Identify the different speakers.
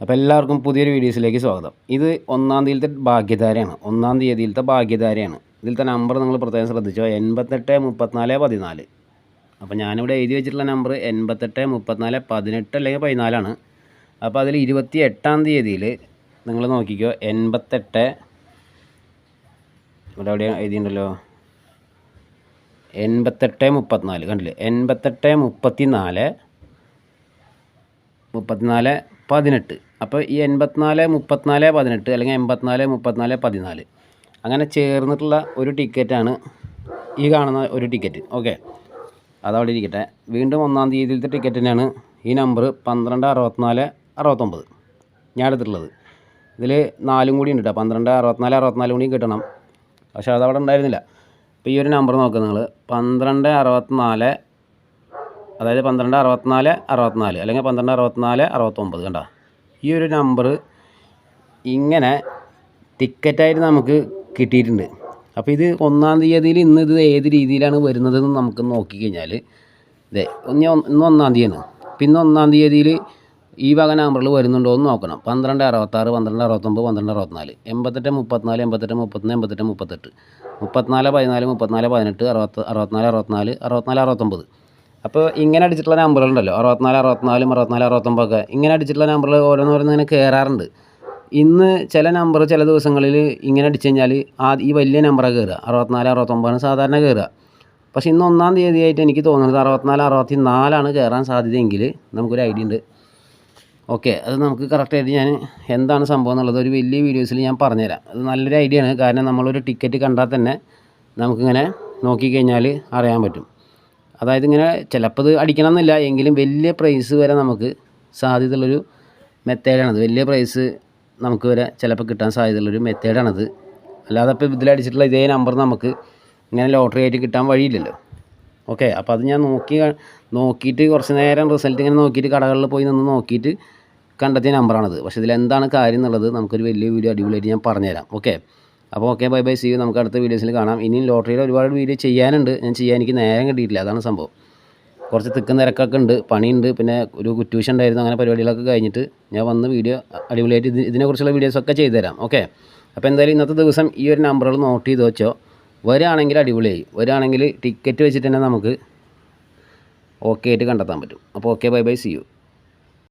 Speaker 1: അപ്പോൾ എല്ലാവർക്കും പുതിയൊരു വീഡിയോസിലേക്ക് സ്വാഗതം. ഇത് ഒന്നാം തീയതിയിലത്തെ ഭാഗ്യധാരയാണ്. ഒന്നാം തീയതിയിലത്തെ ഭാഗ്യധാരയാണ്. ഇതിലത്തെ നമ്പർ നിങ്ങൾ പ്രത്യേകം ശ്രദ്ധിച്ചോ? എൺപത്തെട്ട് മുപ്പത്തിനാല് പതിനാല്. അപ്പോൾ ഞാനിവിടെ എഴുതി വെച്ചിട്ടുള്ള നമ്പർ എൺപത്തെട്ട് മുപ്പത്തിനാല് പതിനെട്ട് അല്ലെങ്കിൽ പതിനാലാണ്. അപ്പോൾ അതിൽ ഇരുപത്തി എട്ടാം തീയതിയിൽ നിങ്ങൾ നോക്കിക്കോ. എൺപത്തെട്ട്. ഇവിടെ എവിടെ എഴുതിയിട്ടുണ്ടല്ലോ? എൺപത്തെട്ട് മുപ്പത്തിനാല്. കണ്ടില്ലേ? എൺപത്തെട്ട് മുപ്പത്തി നാല് മുപ്പത്തിനാല് പതിനെട്ട്. അപ്പോൾ ഈ എൺപത്തിനാല് മുപ്പത്തിനാല് പതിനെട്ട് അല്ലെങ്കിൽ എൺപത്തിനാല് മുപ്പത്തിനാല് പതിനാല് അങ്ങനെ ചേർന്നിട്ടുള്ള ഒരു ടിക്കറ്റാണ് ഈ കാണുന്ന ഒരു ടിക്കറ്റ് ഓക്കെ അതവിടെ ഇരിക്കട്ടെ. വീണ്ടും ഒന്നാം തീയതിയിലത്തെ ടിക്കറ്റ് തന്നെയാണ് ഈ നമ്പർ പന്ത്രണ്ട് അറുപത്തിനാല് അറുപത്തൊമ്പത്. ഞാൻ എടുത്തിട്ടുള്ളത്. ഇതിൽ നാലും കൂടി ഉണ്ട് കേട്ടോ പന്ത്രണ്ട് അറുപത്തിനാല് അറുപത്തിനാല് കൂടി കിട്ടണം. പക്ഷേ അതവിടെ ഉണ്ടായിരുന്നില്ല. അപ്പോൾ ഈ ഒരു നമ്പർ നോക്കുക നിങ്ങൾ പന്ത്രണ്ട് അറുപത്തിനാല് അതായത് പന്ത്രണ്ട് അറുപത്തിനാല് അറുപത്തിനാല് അല്ലെങ്കിൽ പന്ത്രണ്ട് അറുപത്തിനാല് അറുപത്തൊമ്പത് കണ്ട? ഈ ഒരു നമ്പർ ഇങ്ങനെ ടിക്കറ്റായിട്ട് നമുക്ക് കിട്ടിയിട്ടുണ്ട്. അപ്പോൾ ഇത് ഒന്നാം തീയതിയിൽ ഇന്ന് ഇത് ഏത് രീതിയിലാണ് വരുന്നതെന്ന് നമുക്ക് നോക്കിക്കഴിഞ്ഞാൽ ഇതേ ഇന്ന് ഒന്ന് ഇന്ന് ഒന്നാം തീയതിയാണ്. പിന്നെ ഒന്നാം തീയതിയിൽ ഈ വക നമ്പറിൽ വരുന്നുണ്ടോ എന്ന് നോക്കണം. പന്ത്രണ്ട് അറുപത്താറ് പന്ത്രണ്ട് അറുപത്തൊമ്പത് പന്ത്രണ്ട് അറുപത്തിനാല്. എൺപത്തെട്ട് മുപ്പത്തിനാല് എൺപത്തെട്ട് മുപ്പത്തൊന്ന് എൺപത്തെട്ട് മുപ്പത്തെട്ട്. മുപ്പത്തിനാല് പതിനാല് മുപ്പത്തിനാല് പതിനെട്ട് അറുപത്തി അറുപത്തിനാല് അറുപത്തിനാല് അറുപത്തിനാല് അറുപത്തൊമ്പത്. അപ്പോൾ ഇങ്ങനെ അടിച്ചിട്ടുള്ള നമ്പറുകളുണ്ടല്ലോ അറുപത്തിനാല് അറുപത്തിനാലും അറുപത്തിനാല് അറുപത്തൊമ്പതൊക്കെ. ഇങ്ങനെ അടിച്ചിട്ടുള്ള നമ്പറുകൾ ഓരോന്നോരോന്ന് ഇങ്ങനെ കയറാറുണ്ട് ഇന്ന് ചില നമ്പർ ചില ദിവസങ്ങളിൽ ഇങ്ങനെ അടിച്ചു കഴിഞ്ഞാൽ ആ ഈ വലിയ നമ്പറാണ് കയറുക അറുപത്തിനാല് അറുപത്തൊമ്പതാണ് സാധാരണ കയറുക പക്ഷേ ഇന്ന് ഒന്നാം തീയതി ആയിട്ട് എനിക്ക് തോന്നുന്നത് അറുപത്തിനാല് അറുപത്തി നാലാണ് കയറാൻ സാധ്യതയെങ്കിൽ നമുക്കൊരു ഐഡിയ ഉണ്ട്. ഓക്കെ അത് നമുക്ക് കറക്റ്റായിട്ട് ഞാൻ എന്താണ് സംഭവം എന്നുള്ളത് ഒരു വലിയ വീഡിയോസിൽ ഞാൻ പറഞ്ഞുതരാം. അത് നല്ലൊരു ഐഡിയ ആണ്. കാരണം നമ്മളൊരു ടിക്കറ്റ് കണ്ടാൽ തന്നെ നമുക്കിങ്ങനെ നോക്കിക്കഴിഞ്ഞാൽ അറിയാൻ പറ്റും. അതായത് ഇങ്ങനെ ചിലപ്പോൾ ഇത് അടിക്കണം എന്നില്ല എങ്കിലും വലിയ പ്രൈസ് വരെ നമുക്ക് സാധ്യതയുള്ളൊരു മെത്തേഡാണത് വലിയ പ്രൈസ് നമുക്ക് വരെ ചിലപ്പോൾ കിട്ടാൻ സാധ്യതയുള്ളൊരു മെത്തേഡാണത് അല്ലാതെ ഇപ്പോൾ ഇതിലടിച്ചിട്ടുള്ള ഇതേ നമ്പർ നമുക്ക് ഇങ്ങനെ ലോട്ടറി ആയിട്ട് കിട്ടാൻ വഴിയില്ലല്ലോ. ഓക്കെ അപ്പോൾ അത് ഞാൻ നോക്കി നോക്കിയിട്ട് കുറച്ച് നേരം റിസൾട്ട് ഇങ്ങനെ നോക്കിയിട്ട് കടകളിൽ പോയി നിന്ന് നോക്കിയിട്ട് കണ്ടെത്തിയ നമ്പറാണത് പക്ഷേ ഇതിലെന്താണ് കാര്യം എന്നുള്ളത് നമുക്കൊരു വലിയ വീഡിയോ അടിപൊളിയായിട്ട് ഞാൻ പറഞ്ഞുതരാം. ഓക്കെ അപ്പോൾ ഓക്കെ ബൈ ബൈ സി നമുക്ക് അടുത്ത വീഡിയോസിൽ കാണാം. ഇനിയും ലോട്ടറിയിൽ ഒരുപാട് വീഡിയോ ചെയ്യാനുണ്ട്. ഞാൻ ചെയ്യാൻ എനിക്ക് നേരം കിട്ടിയിട്ടില്ല. അതാണ് സംഭവം. കുറച്ച് തിക്കും തിരക്കൊക്കെ ഉണ്ട് പണിയുണ്ട്. പിന്നെ ഒരു കുറ്റൂഷൻ ഉണ്ടായിരുന്നു. അങ്ങനെ പരിപാടികളൊക്കെ കഴിഞ്ഞിട്ട് ഞാൻ വന്ന് വീഡിയോ അടിപൊളിയായിട്ട് ഇത് ഇതിനെക്കുറിച്ചുള്ള വീഡിയോസൊക്കെ ചെയ്തു തരാം. ഓക്കെ അപ്പോൾ എന്തായാലും ഇന്നത്തെ ദിവസം ഈ ഒരു നമ്പറുകൾ നോട്ട് ചെയ്ത് വെച്ചോ. വരാണെങ്കിൽ അടിപൊളിയായി. വരാണെങ്കിൽ ടിക്കറ്റ് വെച്ചിട്ട് തന്നെ നമുക്ക് ഓക്കെ ആയിട്ട് കണ്ടെത്താൻ പറ്റും. അപ്പോൾ okay bye bye see you